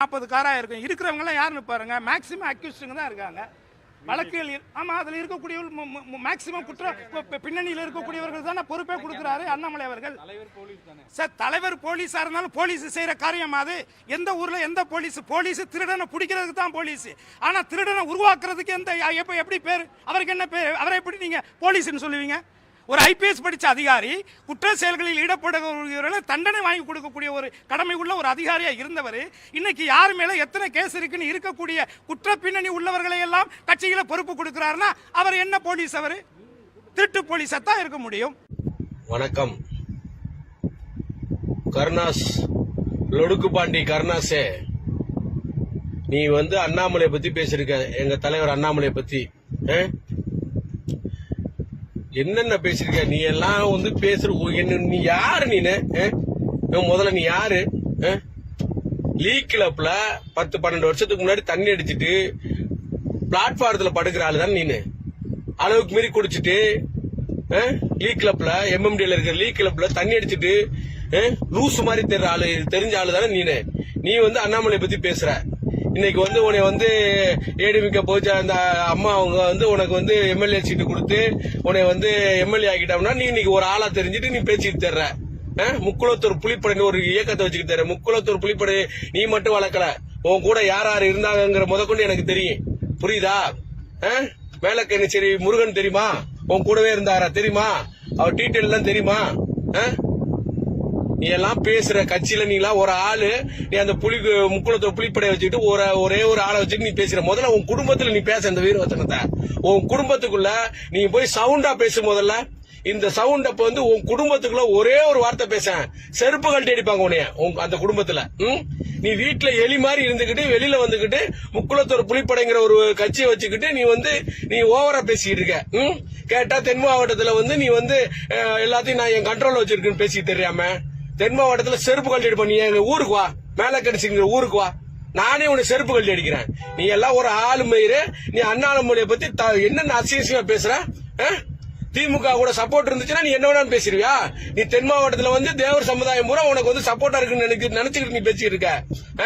நாற்பது காராக இருக்கும். இருக்கிறவங்களாம் யாருன்னு பாருங்க. மேக்சிமம் அக்யூஸ்டுங்க தான் இருக்காங்க. வழக்குகள் இரு- ஆமா அதுல இருக்கக்கூடிய மேக்சிமம் குற்ற பி- பின்னணியில் இருக்கக்கூடியவர்கள் தானே பொறுப்பே கொடுக்குறாரு அண்ணாமலை அவர்கள். சார் தலைவர் போலீஸா இருந்தாலும் போலீஸ் செய்யற காரியம் அது. எந்த ஊர்ல எந்த போலீஸ் போலீஸ் திருடனை பிடிக்கிறதுக்கு தான் போலீஸ். ஆனா திருடனை உருவாக்குறதுக்கு எந்த எப்ப எப்படி பேர் அவருக்கு என்ன பேர் அவரை எப்படி நீங்க போலீஸ்னு சொல்லுவீங்க? ஒரு ஐபிஎஸ் படித்த அதிகாரி குற்ற செயல்களில் ஈடுபடுகிறவர்களை தண்டனை வாங்கி கொடுக்கக்கூடிய ஒரு கடமை உள்ள ஒரு அதிகாரியாக இருந்தவர் இன்னைக்கு யார் மேலே எத்தனை கேஸ் இருக்குன்னு இருக்கக்கூடிய குற்ற பின்னணி உள்ளவர்களை எல்லாம் கட்சியில் பொறுப்பு கொடுக்கிறாருன்னா அவர் என்ன போலீஸ் அவர்? திருட்டு போலீஸாக தான் இருக்க முடியும். வணக்கம். கருணாஸ் லொடுக்கு பாண்டி கருணாஸே. நீ வந்து அண்ணாமலை பத்தி பேசியிருக்க எங்க தலைவர் அண்ணாமலை பத்தி ஆ? என்னென்ன பேசிருக்க நீ எல்லாம் வந்து பேசுற ஓ, என்ன நீ யாரு நீனு? ஆ? முதல்ல நீ யாரு? லீக் கிளப்ல பத்து பன்னெண்டு வருஷத்துக்கு முன்னாடி தண்ணி அடிச்சிட்டு பிளாட்ஃபாரத்துல படுக்கிற ஆளு தான் நீனு? அளவுக்கு மீறி குடிச்சிட்டு லீக் கிளப்ல எம்எம்டில இருக்கிற லீக் கிளப்ல தண்ணி அடிச்சிட்டு லூஸ் மாதிரி தெரியற ஆளு தெரிஞ்ச ஆளு தானே நீனு? நீ வந்து அண்ணாமலை பத்தி பேசுற. இன்னைக்கு வந்து உன்னை வந்து ஏடிமிக்க போச்சு. அந்த அம்மா அவங்க வந்து உனக்கு வந்து எம்எல்ஏ சீட்டு கொடுத்து உன்னை வந்து எம்எல்ஏ ஆக்கிட்டோம்னா நீ இன்னைக்கு ஒரு ஆளா தெரிஞ்சுட்டு நீ பேசிட்டு தர்ற. முக்குளத்தூர் புலிப்படைன்னு ஒரு இயக்கத்தை வச்சுக்கிட்டு தர்ற. முக்குளத்தூர் புலிப்படை நீ மட்டும் வளர்க்கல. உன் கூட யார் யார் இருந்தாங்கிற முதற்கொண்டு எனக்கு தெரியும். புரியுதா? மேலக்கண்ணி சரி முருகன் தெரியுமா? உன் கூடவே இருந்தாரா? தெரியுமா? அவர் டீட்டெயில் தெரியுமா? அஹ்? நீ எல்லாம் பேசுற கட்சியில நீ எல்லாம் ஒரு ஆளு நீ அந்த புலி முக்குளத்தை புலிப்படைய வச்சுக்கிட்டு ஒரு ஒரே ஒரு ஆளை வச்சுட்டு நீ பேசுற. முதல்ல உன் குடும்பத்துல நீ பேச இந்த வீரவசனத்தை உன் குடும்பத்துக்குள்ள நீ போய் சவுண்டா பேசு முதல்ல. இந்த சவுண்ட் அப்ப வந்து உன் குடும்பத்துக்குள்ள ஒரே ஒரு வார்த்தை பேச செருப்பு கழட்டி அடிப்பாங்க உன்னைய உன் அந்த குடும்பத்துல. ம்? நீ வீட்டுல எலி மாதிரி இருந்துகிட்டு வெளியில வந்துகிட்டு முக்குளத்தோர் புலிப்படைங்கிற ஒரு கட்சியை வச்சுக்கிட்டு நீ வந்து நீ ஓவரா பேசிக்கிட்டு இருக்க. ம்? கேட்டா தென் மாவட்டத்துல வந்து நீ வந்து எல்லாத்தையும் நான் என் கண்ட்ரோல் வச்சிருக்கேன்னு பேசி தெரியாம. தென் மாவட்டத்துல செருப்பு கழட்டி அடிப்ப நீ எங்க ஊருக்கு வா. மேல கடிச்சுங்கிற ஊருக்கு வா. நானே உன்னை செருப்பு கல்வி அடிக்கிறேன். நீ எல்லாம் ஒரு ஆளு மயிறு. நீ அண்ணாமலையை பத்தி த- என்னென்ன அசிங்கமா பேசுற? திமுக கூட சப்போர்ட் இருந்துச்சுன்னா நீ என்ன வேணாலும் பேசிடுவியா? நீ தென் மாவட்டத்துல வந்து தேவர் சமுதாயம் பூரா உனக்கு வந்து சப்போர்ட்டா இருக்குன்னு நினைக்க நினைச்சுக்கிட்டு நீ பேசிட்டு இருக்க. ஆ?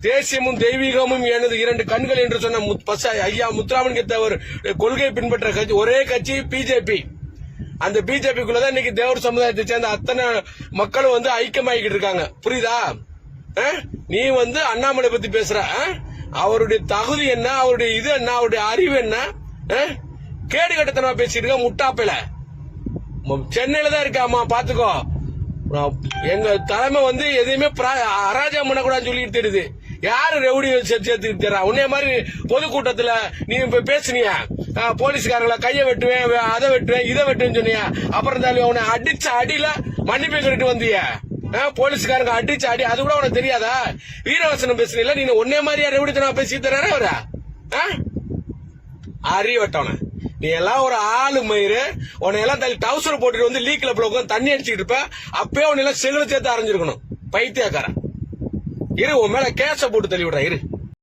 தேசியமும் தெய்வீகமும் எனது இரண்டு கண்கள் என்று சொன்ன முத்- ஐயா முத்துராமன் கெத்தவர் கொள்கை பின்பற்ற கட்சி ஒரே கட்சி பிஜேபி. அந்த பிஜேபிக்குள்ளதான் இன்னைக்கு தேவர் சமுதாயத்தை சேர்ந்த அத்தனை மக்களும் வந்து ஐக்கியமாகிக்கிட்டு இருக்காங்க புரியுதா? ஆ? நீ வந்து அண்ணாமலை பத்தி பேசுற ஆ? அவருடைய தகுதி என்ன? அவருடைய இது என்ன? அவருடைய அறிவு என்ன? ஆ? கேடு கட்டத்தனமா பேசிட்டு இருக்க முட்டாப்பில சென்னையில தான் இருக்காமா பாத்துக்கோ. எங்க தலைமை வந்து எதையுமே பிரா- அராஜகம் பண்ணக்கூடாதுன்னு சொல்லிட்டு தெரியுது. யாரு ரெவடி சேர்த்துக்கிட்டு தர்றா உன்னே மாதிரி பொதுக்கூட்டத்துல நீ இப்ப பேசுனியா? போலீஸ்காரங்களை கையை வெட்டுவேன் அதை வெட்டுவேன் இதை வெட்டுவேன்னு சொன்னியா? அப்புறம் தான் உன்னை அடிச்ச அடியில மன்னிப்பு கேட்டு வந்திய. போலீஸ்காரங்க அடிச்ச அடி அது கூட உனக்கு தெரியாதா? வீரவசனம் பேசுனீங்களா நீ ஒன்னே மாதிரியா ரெவடித்தனம் பேசி தர்றாரு அவரா? ஆ? அறிவட்டவன. நீ எல்லாம் ஒரு ஆளு மயிறு. உன்னை எல்லாம் தள்ளி டவுசர் போட்டுட்டு வந்து லீக்ல உட்காந்து தண்ணி அடிச்சுட்டு இருப்ப. அப்பயே உன்னை எல்லாம் செகுல சேர்த்து அரைஞ்சிருக்கணும். பைத்தியக்காரன். இரு உன் மேல கேச போட்டு தள்ளி விடுறேன் இரு.